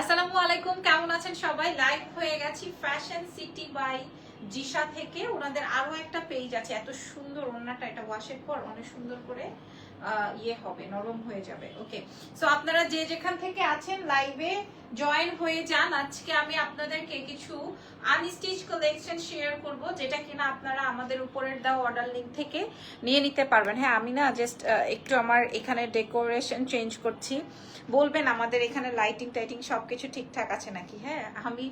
আসসালামু আলাইকুম, কেমন আছেন সবাই? লাইভ হয়ে গেছি ফ্যাশন সিটি বাই জিশা থেকে। ওনাদের আরও একটা পেজ আছে। এত সুন্দর ওনাটা এটা ওয়াশের পর অনেক সুন্দর করে ইয়ে হবে, নরম হয়ে যাবে ওকে সো আপনারা যে যেখান থেকে আছেন লাইভে জয়েন হয়ে যান। আজকে আমি আপনাদেরকে কিছু আনস্টিচ কালেকশন শেয়ার করব, যেটা কিনা আপনারা আমাদের উপরের দেওয়া অর্ডার লিঙ্ক থেকে নিয়ে নিতে পারবেন। হ্যাঁ আমি না জাস্ট একটু আমার এখানে ডেকোরেশন চেঞ্জ করছি। বলবেন আমাদের এখানে লাইটিং টাইটিং সবকিছু ঠিকঠাক আছে নাকি? হ্যাঁ আমি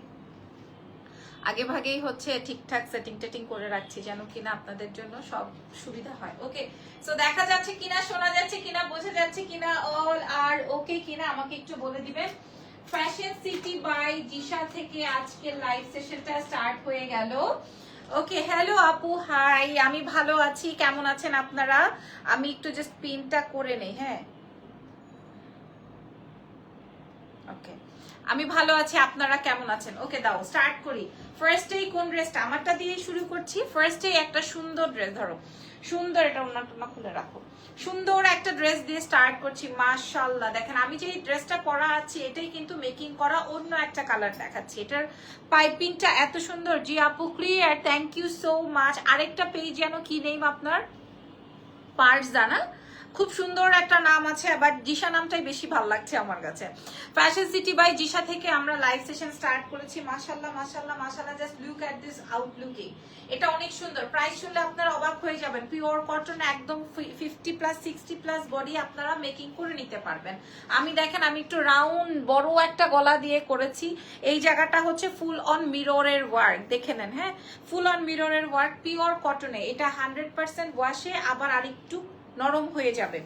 আগে ভাগেই হচ্ছে ঠিকঠাক সেটিং টেটিং করে রাখছি যেন কিনা আপনাদের জন্য সব সুবিধা হয়। ওকে সো দেখা যাচ্ছে কিনা, শোনা যাচ্ছে কিনা, বোঝা যাচ্ছে কিনা অল আর ওকে কিনা, আমাকে একটু বলে দিবেন। ফ্যাশন সিটি বাই জিশা থেকে আজকে লাইভ সেশনটা স্টার্ট হয়ে গেল। ওকে হ্যালো আপু হাই আমি ভালো আছি, কেমন আছেন আপনারা? আমি একটু জাস্ট পিনটা করে নেই হ্যাঁ ওকে আমি ভালো আছি, আপনারা কেমন আছেন? ওকে দাও স্টার্ট করি। ফার্স্টেই কোন ড্রেসটা আমারটা দিয়ে শুরু করছি। ফার্স্টেই একটা সুন্দর ড্রেস ধরো। সুন্দর এটা ওনার খুলে রাখো। সুন্দর একটা ড্রেস দিয়ে স্টার্ট করছি মাশাল্লাহ দেখেন, আমি যে ড্রেসটা পরা আছি, এটাই কিন্তু মেকিং করা অন্য একটা কালার দেখাচ্ছি। এটার পাইপিংটা এত সুন্দর। জি আপু clear thank you so much আরেকটা পেজ যেন কি নেম আপনার? পার্স জানা খুব সুন্দর একটা নাম আছে বাট জিশা নামটাই বেশি ভালো লাগছে আমার কাছে। ফ্যাশন সিটি বাই জিশা থেকে আমরা লাইভ সেশন স্টার্ট করেছি। মাশাল্লাহ মাশাল্লাহ মাশাল্লাহ just look at this outlooking এটা অনেক সুন্দর। প্রাইস শুনলে আপনারা অবাক হয়ে যাবেন। পিওর কটন একদম fifty plus sixty plus body আপনারা মেকিং করে নিতে পারবেন। আমি দেখেন, আমি একটু রাউন্ড বড় একটা গলা দিয়ে করেছি। এই জায়গাটা হচ্ছে ফুল অন মিররের ওয়ার্ক দেখে নেন হ্যাঁ? ফুল অন মিররের ওয়ার্ক পিওর কটনে এটা হান্ড্রেড পার্সেন্ট ওয়াশে আবার আরেকটু নরম হয়ে যাবে।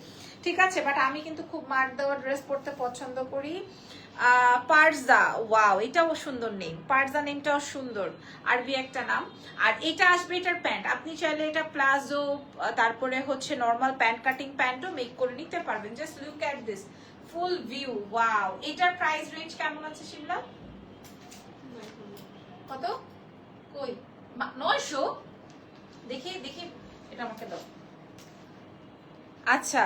ঠিক আছে বাট আমি কিন্তু খুব মার দেওয়া ড্রেস পরতে পছন্দ করি। পারজা ওয়াও এটাও সুন্দর নেম পারজা নেমটাও সুন্দর, আরবি একটা নাম। আর এটা আসবে এটার প্যান্ট আপনি চাইলে এটা প্লাজো, তারপরে হচ্ছে নর্মাল প্যান্ট কাটিং প্যান্টও মেক করে নিতে পারবেন। Just look at this full view wow এটার প্রাইস রেঞ্জ কেমন আছে শিমলা? কত? কই? নয়শো? দেখি দেখি, এটা আমাকে দাও। আচ্ছা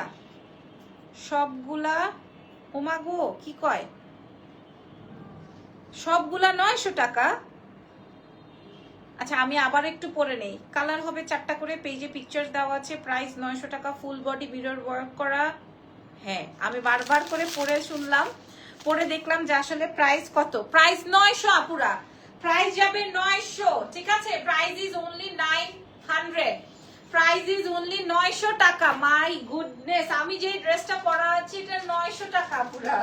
সবগুলা ওমাগো কি কয়? সবগুলা নয়শো টাকা? আচ্ছা আমি আবার একটু পরে নেই। কালার হবে চারটা করে, পেজে পিকচার দেওয়া আছে প্রাইস নয়শো টাকা ফুল বডি মিরর ওয়ার্ক করা। হ্যাঁ আমি বারবার করে পরে শুনলাম পরে দেখলাম যে আসলে প্রাইস কত। প্রাইস নয়শো আপুরা। প্রাইস যাবে নয়শো। ঠিক আছে? Price is only nine hundred price is only নয়শো টাকা। মাই গুডনেস আমি যে ড্রেসটা পরা আছি, এটা নয়শো টাকা পুরা।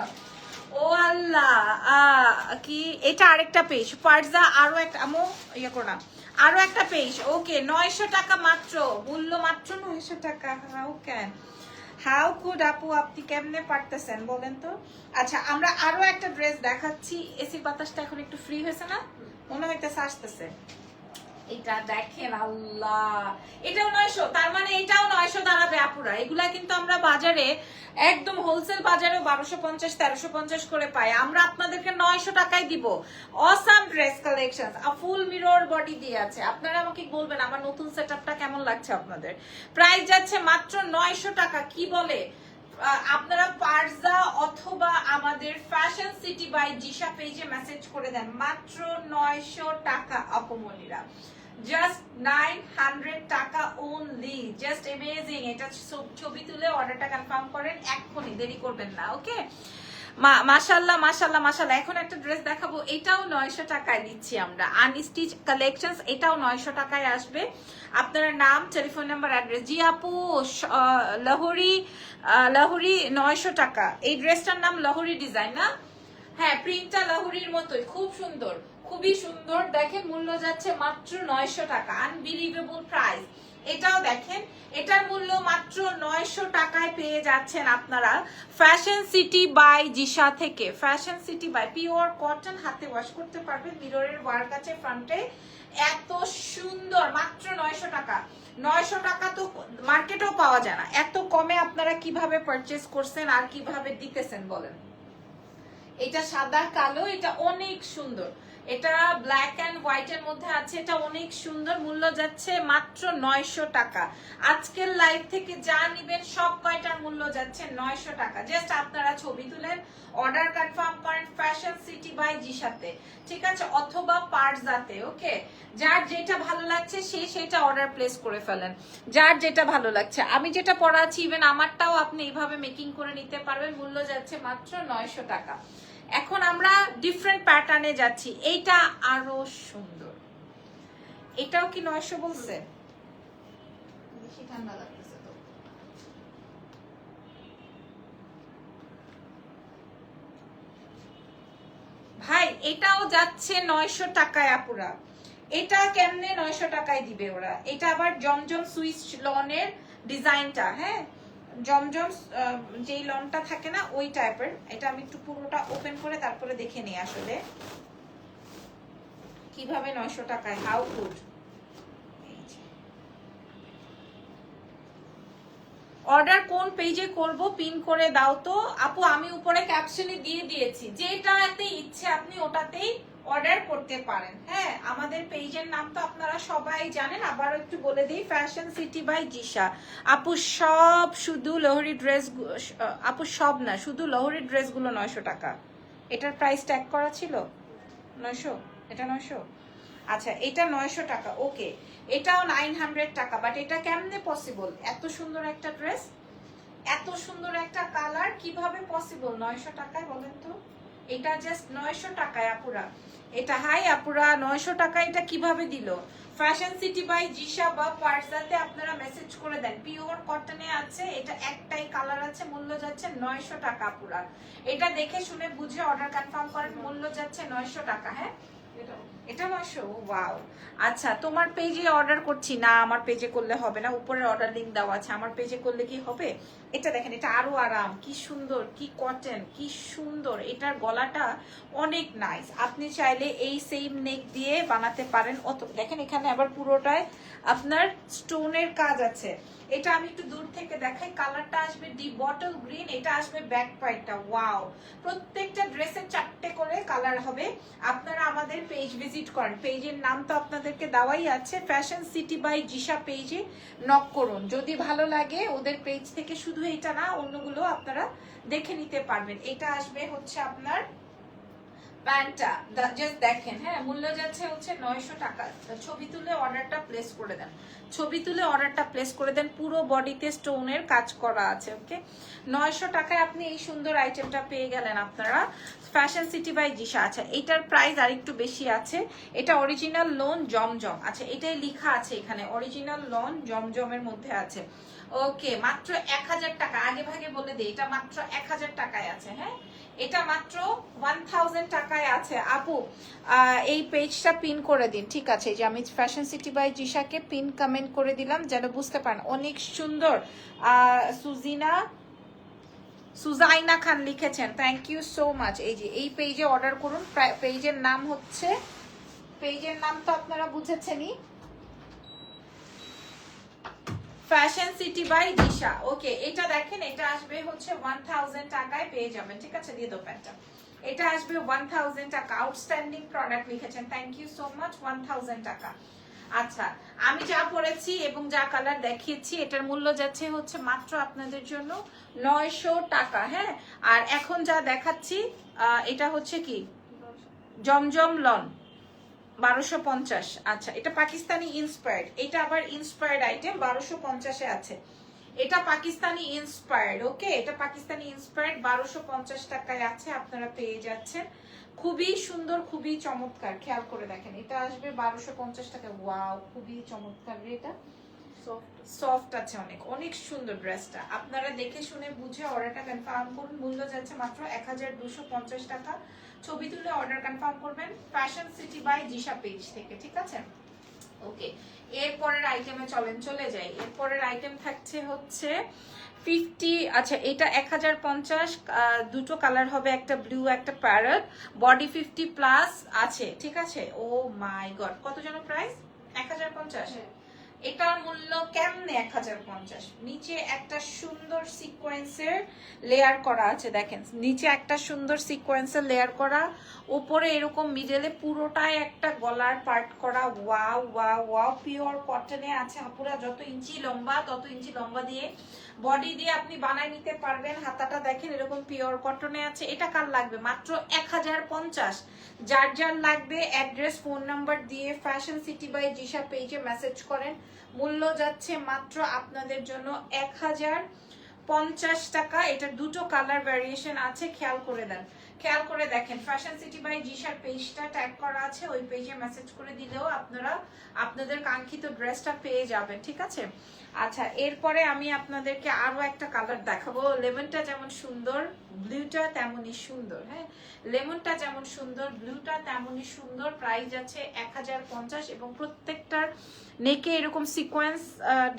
ও আল্লাহ কি? এটা আরেকটা পেজ পার্জা আরও একটা আমো ইয়ে করো না। আরও একটা পেজ ওকে নয়শো টাকা মাত্র। মূল্য মাত্র নয়শো টাকা। হাউ ক্যান হাউ কুড আপু, আপনি কেমনে পারতেছেন বলেন তো? আচ্ছা আমরা আরও একটা ড্রেস দেখাচ্ছি। এসির বাতাসটা এখন একটু ফ্রি হয়েছে না? মনে হইতেছে আসতেছে। এটা দেখেন আল্লাহ। এটাও নয়শো, তার মানে এটাও নয়শো দাঁড়াবে আপুরা। এগুলা কিন্তু আমরা বাজারে, একদম হোলসেল বাজারে বারোশো পঞ্চাশ, তেরোশো পঞ্চাশ করে পাই। আমরা আপনাদেরকে নয়শো টাকায় দিব। Awesome dress collection full mirror body দিয়ে আছে। আপনারা আমাকে বলবেন, আমার নতুন সেট কেমন লাগছে আপনাদের? প্রাইস যাচ্ছে মাত্র নয়শো টাকা, কি বলে? আপনারা পার্জা অথবা আমাদের ফ্যাশন সিটি বাই জিশা পেজে মেসেজ করে দেন। মাত্র নয়শো টাকা অপমনিরা just nine hundred taka only just amazing এটা ছবি তুলে অর্ডারটা কনফার্ম করেন। এক্ষুনি। দেরি করবেন না ওকে মাশাল্লাহ মাশাল্লাহ মাশাল্লাহ এখন একটা ড্রেস দেখাবো, এটাও নয়শো টাকায় দিচ্ছি আমরা। আনস্টিচ কালেকশনস এটাও নয়শো টাকায় আসবে। আপনার নাম টেলিফোন নাম্বার অ্যাড্রেস জি আপু লহরি লহরি নয়শো টাকা। এই ড্রেসটার নাম লহরি ডিজাইন না? হ্যাঁ প্রিন্টটা লহরির মতোই, খুব সুন্দর। খুবই সুন্দর। দেখেন, মূল্য যাচ্ছে মাত্র নয়শো টাকা। আনবিলিভেবল প্রাইস এটাও দেখেন, এটার মূল্য মাত্র নয়শো টাকায় পেয়ে যাচ্ছেন আপনারা ফ্যাশন সিটি বাই জিশা থেকে। Fashion city by pure cotton হাতে ওয়াশ করতে পারবেন মিররের ওয়ার্ক আছে ফ্রন্টে এত সুন্দর, মাত্র নয়শো টাকা। নয়শো টাকা তো মার্কেটেও পাওয়া যায় না। এত কমে আপনারা কীভাবে পারচেস করছেন আর কীভাবে দিতেছেন বলেন? এটা সাদা, কালো, এটা অনেক সুন্দর। এটা ব্ল্যাক অ্যান্ড হোয়াইট এর মধ্যে আছে, এটা অনেক সুন্দর, মূল্য যাচ্ছে মাত্র নয়শো টাকা। আজকের লাইভ থেকে যা নিবেন, সব কয়টার মূল্য যাচ্ছে নয়শো টাকা। জাস্ট আপনারা ছবি তুলেন অর্ডার কনফার্ম করেন ফ্যাশন সিটি বাই জি জিসাতে ঠিক আছে? অথবা পার্জাতে ওকে যার যেটা ভালো লাগছে, সে সেটা অর্ডার প্লেস করে ফেলেন। যার যেটা ভালো লাগছে। আমি যেটা পড়াচ্ছি ইভেন আমারটাও আপনি এইভাবে মেকিং করে নিতে পারবেন, মূল্য যাচ্ছে মাত্র নয়শো টাকা। এখন আমরা ডিফারেন্ট প্যাটার্নে যাচ্ছি। এইটা আরও সুন্দর। এটাও কি নয়শো বলছে? বেশি ঠান্ডা লাগতেছে তো। ভাই এটাও যাচ্ছে নয়শো টাকায় আপুরা। এটা কেমনে নয়শো টাকায় দিবে ওরা? এটা আবার জমজম সুইচ লনের ডিজাইনটা হ্যাঁ? জমজম যেই লনটা থাকে না, ওই টাইপের এটা আমি একটু পুরোটা ওপেন করে তারপরে দেখে নিই আসলে। কীভাবে নয়শো টাকায়? হাউ গুড অর্ডার কোন পেজে করব? পিন করে দাও তো। আপু, আমি উপরে ক্যাপশনে দিয়ে দিয়েছি। যেটাতে ইচ্ছে আপনি ওটাতেই অর্ডার করতে পারেন। হ্যাঁ আমাদের পেজের নাম তো আপনারা সবাই জানেন, আবার একটু বলে দিই ফ্যাশন সিটি বাই জিশা আপু সব শুধু লোহরি ড্রেস আপু সব না, শুধু লোহরি ড্রেসগুলো নয়শো টাকা। এটার প্রাইস ট্যাগ করা ছিল? নয়শো? এটা নয়শো? আচ্ছা এটা নয়শো টাকা ওকে এটাও নাইন হান্ড্রেড টাকা বাট এটা কেমনে পসিবল এত সুন্দর একটা ড্রেস এত সুন্দর একটা কালার কীভাবে পসিবল নয়শো টাকায় বলেন তো। এটা জাস্ট নয়শো টাকায়, আপুরা। এটা হাই আপুরা, নয়শো টাকা এটা কীভাবে দিল? ফ্যাশন সিটি বাই জিশা বা পার্সাতে আপনারা মেসেজ করে দেন। পিওর কটনে আছে, এটা একটাই কালার আছে, মূল্য যাচ্ছে নয়শো টাকা আপুরা। এটা দেখে শুনে বুঝে অর্ডার কনফার্ম করেন, মূল্য যাচ্ছে নয়শো টাকা হ্যাঁ? এটা নয়শো? ওয়াও আচ্ছা তোমার পেজে অর্ডার করছি। না, আমার পেজে করলে হবে না উপরে অর্ডার লিঙ্ক দেওয়া আছে। আমার পেজে করলে কি হবে? এটা দেখেন, এটা আরও আরাম। কি সুন্দর, কি কটন কি সুন্দর। এটার গলাটা অনেক নাইস আপনি চাইলে এই সেম নেক দিয়ে বানাতে পারেন। অত, দেখেন এখানে আবার পুরোটায় আপনার স্টোনের কাজ আছে। এটা আমি একটু দূর থেকে দেখাই। কালারটা আসবে ডি বটল গ্রিন এটা আসবে ব্যাক পাইটটা ওয়াও প্রত্যেকটা ড্রেসের চারটে করে কালার হবে। আপনারা আমাদের পেজ ভিজিট করেন। পেজের নাম তো আপনাদেরকে দেওয়াই আছে। ফ্যাশন সিটি বাই জিসা পেজে নক করুন। যদি ভালো লাগে, ওদের পেজ থেকে শুধু এটা না অন্যগুলো আপনারা দেখে নিতে পারবেন। এটা আসবে হচ্ছে আপনার প্যান্টটা জাস্ট দেখেন হ্যাঁ মূল্য যাচ্ছে হচ্ছে নয়শো টাকা। ছবি তুলে অর্ডারটা প্লেস করে দেন। ছবি তুলে অর্ডারটা প্লেস করে দেন, পুরো বডিতে স্টোনের কাজ করা আছে ওকে নয়শো টাকায় আপনি এই সুন্দর আইটেমটা পেয়ে গেলেন আপনারা। ফ্যাশন সিটি বাই জিশা আচ্ছা এটার প্রাইস আর একটু বেশি আছে। এটা অরিজিনাল লোন জমজম। আচ্ছা এটাই লেখা আছে এখানে অরিজিনাল লোন জমজমের মধ্যে আছে। ওকে মাত্র এক হাজার টাকা, আগে ভাগে বলে দিই, এটা মাত্র এক হাজার টাকায় আছে হ্যাঁ? এটা মাত্র ওয়ান থাউজেন্ড টাকায় আছে। আপু এই পেজটা পিন করে দিন, ঠিক আছে? যে আমি ফ্যাশন সিটি বাই জিশাকে পিন কমেন্ট করে দিলাম, যেন বুঝতে পারেন। অনেক সুন্দর সুজিনা, সুজাইনা খান লিখেছেন থ্যাংক ইউ সো মাচ এই যে, এই পেজে অর্ডার করুন। পেজের নাম হচ্ছে পেজের নাম তো আপনারা বুঝেছেনই। Fashion city by Disha okay এটা দেখেন, এটা আসবে হচ্ছে ওয়ান থাউজেন্ড টাকায় পেয়ে যাবেন, ঠিক আছে? দিয়ে দো প্যান্টটা। এটা আসবে ওয়ান থাউজেন্ড টাকা। আউটস্ট্যান্ডিং প্রোডাক্ট লিখেছেন। Thank you so much one thousand টাকা। আচ্ছা আমি যা পরেছি এবং যা কালার দেখিয়েছি, এটার মূল্য যাচ্ছে হচ্ছে মাত্র আপনাদের জন্য নয়শো টাকা হ্যাঁ? আর এখন যা দেখাচ্ছি এটা হচ্ছে কি? জমজম লন। বারোশো পঞ্চাশ। আচ্ছা এটা পাকিস্তানি ইন্সপায়ার্ড এটা আবার ইন্সপায়ার্ড আইটেম বারোশো পঞ্চাশে আছে। এটা পাকিস্তানি ইন্সপায়ার্ড ওকে এটা পাকিস্তানি ইন্সপায়ার্ড বারোশো পঞ্চাশ টাকায় আছে, আপনারা পেয়ে যাচ্ছেন। খুবই সুন্দর, খুবই চমৎকার, খেয়াল করে দেখেন। এটা আসবে বারোশো পঞ্চাশ টাকা ওয়াও খুবই চমৎকার রে এটা। সফট আছে অনেক অনেক সুন্দর ড্রেসটা আপনারা দেখে শুনে বুঝে অর্ডারটা কনফার্ম করুন। মূল্য যাচ্ছে মাত্র এক টাকা। ছবি তুলে অর্ডার কনফার্ম করবেন fashion city by Jisha page থেকে, ঠিক আছে? ওকে এরপরের আইটেমে চলেন, চলে যাই। এরপরের আইটেম থাকছে হচ্ছে ফিফটি আচ্ছা এটা এক হাজার পঞ্চাশ দুটো কালার হবে, একটা ব্লু একটা প্যারট বডি ফিফটি প্লাস আছে, ঠিক আছে? ও মাই গড কত যেন প্রাইস এক হাজার পঞ্চাশ? এটার মূল্য কেমনে এক হাজার পঞ্চাশ? নিচে একটা সুন্দর সিকোয়েন্সের লেয়ার করা আছে, দেখেন। নিচে একটা সুন্দর সিকোয়েন্সের লেয়ার করা, উপরে এরকম মিডেলে পুরোটাই একটা গলার পার্ট করা। ওয়াও ওয়াও ওয়াও পিওর কটনে আছে আপুরা, যত ইঞ্চি লম্বা, তত ইঞ্চি লম্বা দিয়ে বডি দিয়ে আপনি বানায় নিতে পারবেন। হাতাটা দেখেন, এরকম পিওর কটনে আছে। এটা কার লাগবে? মাত্র এক হাজার পঞ্চাশ। যার যার লাগবে অ্যাড্রেস ফোন নাম্বার দিয়ে ফ্যাশন সিটি বাই জিসা পেজে মেসেজ করেন। মূল্য যাচ্ছে মাত্র আপনাদের জন্য এক হাজার পঞ্চাশ টাকা। এটা দুটো কালার ভ্যারিয়েশন আছে, খেয়াল করে দেন খেয়াল করে দেখেন ফ্যাশন সিটি বাই জিসার পেজটা ট্যাগ করা আছে, ওই পেজে মেসেজ করে দিলেও আপনারা আপনাদের কাঙ্ক্ষিত ড্রেসটা পেয়ে যাবেন, ঠিক আছে? আচ্ছা এরপরে আমি আপনাদেরকে আরও একটা কালার দেখাবো। লেমনটা যেমন সুন্দর ব্লুটা তেমনই সুন্দর হ্যাঁ? লেমনটা যেমন সুন্দর ব্লুটা তেমনই সুন্দর প্রাইস আছে এক হাজার পঞ্চাশ এবং প্রত্যেকটার নেকে এরকম সিকোয়েন্স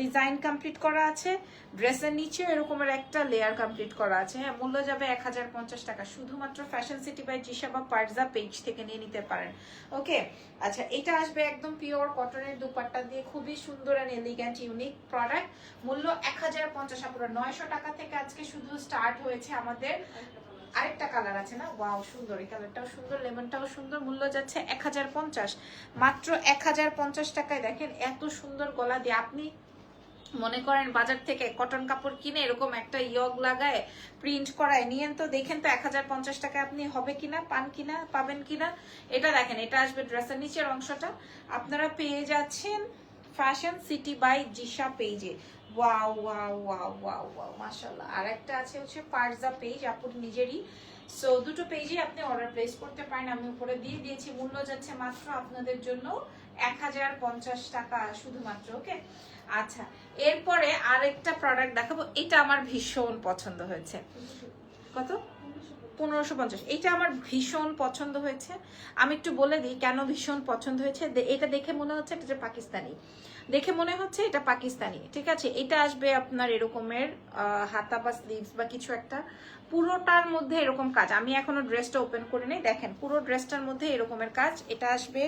ডিজাইন কমপ্লিট করা আছে। ড্রেসের নিচে এরকমের একটা লেয়ার কমপ্লিট করা আছে হ্যাঁ? মূল্য যাবে এক হাজার পঞ্চাশ টাকা। শুধুমাত্র ফ্যাশন সিটি বাই জিসা বা পার্জা পেজ থেকে নিয়ে নিতে পারেন। ওকে আচ্ছা এটা আসবে একদম পিওর কটনের দুপাট্টা দিয়ে, খুবই সুন্দর অ্যান্ড এলিগ্যান্ট ইউনিক প্রোডাক্ট মূল্য এক হাজার পঞ্চাশ পুরো নয়শো টাকা থেকে আজকে শুধু স্টার্ট হয়েছে আমাদের। আরেকটা কালার আছে না? ওয়াও সুন্দর। এই কালারটাও সুন্দর লেমনটাও সুন্দর, মূল্য যাচ্ছে এক হাজার পঞ্চাশ। মাত্র এক হাজার পঞ্চাশ টাকায় দেখেন, এত সুন্দর গলা দিয়ে। আপনি মনে করেন বাজার থেকে কটন কাপড় কিনে এরকম একটা ইয়গ লাগায় প্রিন্ট করায়, নিয়েন তো, দেখেন তো এক হাজার টাকা আপনি হবে কিনা, পান কিনা, পাবেন কিনা? এটা দেখেন, এটা আসবে ড্রেসের নিচের অংশটা। আপনারা পেয়ে যাচ্ছেন ফ্যাশন সিটি বাই জিসা পেজে wow wow wow wow wow মাশাল্লাহ আর একটা আছে হচ্ছে পার্জা পেজ আপুর নিজেরই। সো দুটো পেজে আপনি অর্ডার প্লেস করতে পারেন। আমি উপরে দিয়ে দিয়েছি। মূল্য যাচ্ছে মাত্র আপনাদের জন্য এক হাজার পঞ্চাশ টাকা শুধুমাত্র ওকে আচ্ছা এরপরে আরেকটা প্রোডাক্ট দেখাবো। এটা আমার ভীষণ পছন্দ হয়েছে। কত? পনেরোশো পঞ্চাশ। এইটা আমার ভীষণ পছন্দ হয়েছে। আমি একটু বলে দিই কেন ভীষণ পছন্দ হয়েছে। এটা দেখে মনে হচ্ছে এটা যে পাকিস্তানি। দেখে মনে হচ্ছে এটা পাকিস্তানি, ঠিক আছে? এটা আসবে আপনার এরকমের হাতা বা স্লিভস বা কিছু একটা পুরোটার মধ্যে এরকম কাজ। আমি এখনও ড্রেসটা ওপেন করে নেই। দেখেন, পুরো ড্রেসটার মধ্যে এরকমের কাজ। এটা আসবে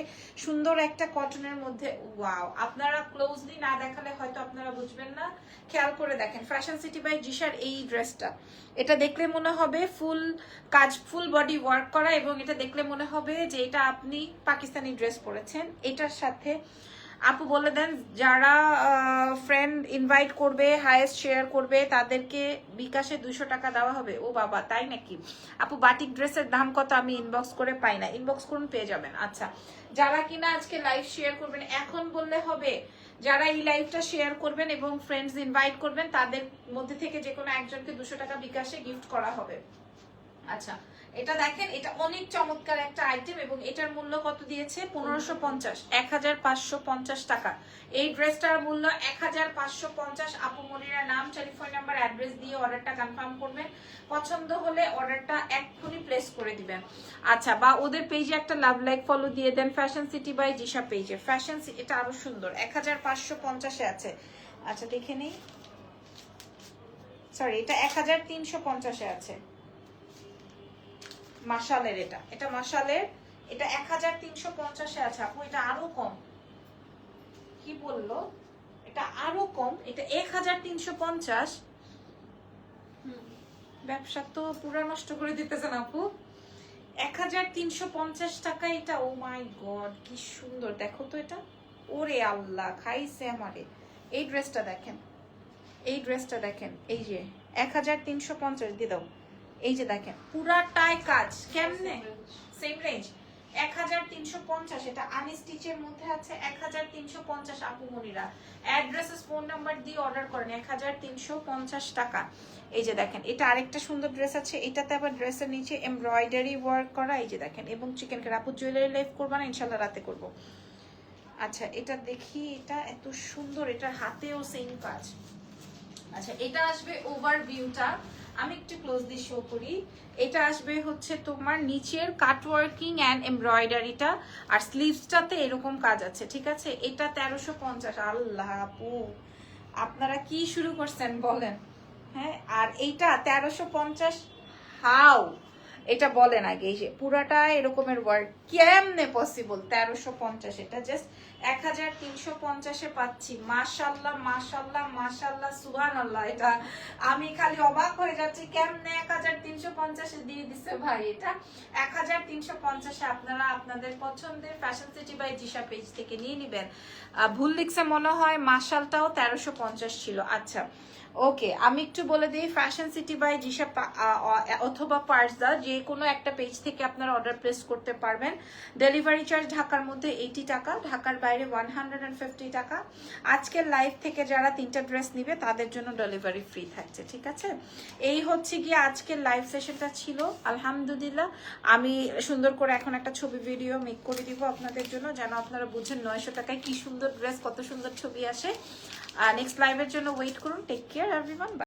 সুন্দর একটা কটনের মধ্যে। ওয়াও আপনারা ক্লোজলি না দেখালে হয়তো আপনারা বুঝবেন না। খেয়াল করে দেখেন ফ্যাশন সিটি বাই জিসার এই ড্রেসটা এটা দেখলে মনে হবে ফুল কাজ ফুল বডি ওয়ার্ক করা এবং এটা দেখলে মনে হবে যে এটা আপনি পাকিস্তানি ড্রেস পরেছেন। এটার সাথে আপু বলে দেন, যারা ফ্রেন্ড ইনভাইট করবে হায়েস্ট শেয়ার করবে, তাদেরকে বিকাশে দুশো টাকা দেওয়া হবে। ও বাবা, তাই নাকি? আপু বাটিক ড্রেসের দাম কত? আমি ইনবক্স করে পাই না। ইনবক্স করুন, পেয়ে যাবেন। আচ্ছা যারা কিনা আজকে লাইভ শেয়ার করবেন, এখন বললে হবে, যারা এই লাইভটা শেয়ার করবেন এবং ফ্রেন্ডস ইনভাইট করবেন, তাদের মধ্যে থেকে যে কোনো একজনকে দুশো টাকা বিকাশে গিফট করা হবে। আচ্ছা এটা দেখেন, এটা অনেক চমৎকার একটা আইটেম এবং এটার মূল্য কত দিয়েছে? পনেরোশো পঞ্চাশ। এক হাজার পাঁচশো পঞ্চাশ টাকা। এই ড্রেসটার মূল্য এক হাজার পাঁচশো পঞ্চাশ। আপু মনিরা নাম, টেলিফোন নাম্বার, অ্যাড্রেস দিয়ে অর্ডারটা কনফার্ম করবেন। পছন্দ হলে অর্ডারটা এক্ষুনি প্লেস করে দিবেন। আচ্ছা বা ওদের পেজে একটা লাভ লাইক ফলো দিয়ে দেন ফ্যাশন সিটি বাই জিসা পেজে ফ্যাশন সিটি এটা আরও সুন্দর। এক হাজার পাঁচশো পঞ্চাশে আছে। আচ্ছা দেখে নেই। সরি এটা এক হাজার তিনশো পঞ্চাশে আছে। মাসালের এটা। এটা মাসালের এটা এক হাজার তিনশো পঞ্চাশে আছে। আপু, এটা আরও কম। কি বলল? এটা আরও কম। এটা এক হাজার তিনশো পঞ্চাশ। ব্যবসা তো পুরা নষ্ট করে দিতেছেন আপু। এক হাজার তিনশো পঞ্চাশ টাকা এটা, ও মাই গড, কি সুন্দর। দেখো তো এটা। ওরে আল্লাহ, খাইছে আমারে। এই ড্রেসটা দেখেন। এই ড্রেসটা দেখেন। এই যে এক হাজার তিনশো পঞ্চাশ, দিয়ে দাও। এই যে দেখেন, পুরাটাই কাজ, কেমনে? সেম রেঞ্জ এক হাজার তিনশো পঞ্চাশ, এটা আনস্টিচের মধ্যে আছে এক হাজার তিনশো পঞ্চাশ আপু মনিরা। অ্যাড্রেসেস ফোন নাম্বার দিয়ে অর্ডার করেন এক হাজার তিনশো পঞ্চাশ টাকা। এই যে দেখেন, এটা আরেকটা সুন্দর ড্রেস আছে, এটাতে আবার ড্রেসের নিচে এমব্রয়ডারি ওয়ার্ক করা, এই যে দেখেন, এবং চিকেন কারি জুয়েলারি লাইভ করবা না ইনশাল্লাহ রাতে করব। আচ্ছা এটা দেখি, এটা এত সুন্দর, এটার হাতেও সেম কাজ। আচ্ছা এটা আসবে ওভার ভিউটা আমি একটু ক্লোজলি শো করি। এটা আসবে হচ্ছে তোমার নিচের কাটওয়ার্কিং অ্যান্ড এমব্রয়ডারিটা আর স্লিভসটাতে এরকম কাজ আছে, ঠিক আছে? এটা তেরোশো পঞ্চাশ, আল্লাহ আপু। আপনারা কি শুরু করছেন, বলেন। হ্যাঁ আর এইটা তেরোশো পঞ্চাশ হাউ এটা বলেন আগে পুরাটা এরকমের ওয়ার্ক কেমনে পসিবল তেরোশো পঞ্চাশ, এটা জাস্ট এক হাজার তিনশো পঞ্চাশে পাচ্ছি। মাশাল্লাহ মাশাল্লাহ মাশাল্লাহ সুহান এটা আমি খালি অবাক হয়ে যাচ্ছি, কেমনে এক হাজার তিনশো পঞ্চাশে দিয়ে দিছে ভাই এটা? এক হাজার তিনশো পঞ্চাশে আপনারা আপনাদের পছন্দের fashion city by Jisha page থেকে নিয়ে নেবেন। ভুল লিখছে মনে হয়, মাশালটাও তেরোশো পঞ্চাশ ছিল। আচ্ছা ওকে, আমি একটু বলে দিই ফ্যাশন সিটি বাই জিসা অথবা পার্সদা যে কোনো একটা পেজ থেকে আপনারা অর্ডার প্লেস করতে পারবেন। ডেলিভারি চার্জ ঢাকার মধ্যে এইটি টাকা, ঢাকার বাইরে ওয়ান হান্ড্রেড অ্যান্ড ফিফটি টাকা। আজকের লাইভ থেকে যারা তিনটা ড্রেস নিবে, তাদের জন্য ডেলিভারি ফ্রি থাকছে, ঠিক আছে? এই হচ্ছে গিয়ে আজকের লাইভ সেশনটা ছিল। আলহামদুলিল্লাহ, আমি সুন্দর করে এখন একটা ছবি ভিডিও মেক করে দিব আপনাদের জন্য, যেন আপনারা বুঝেন নয়শো টাকায় কি সুন্দর ড্রেস কত সুন্দর ছবি আসে। নেক্সট লাইভের জন্য ওয়েট করুন টেক কেয়ার এভরিওয়ান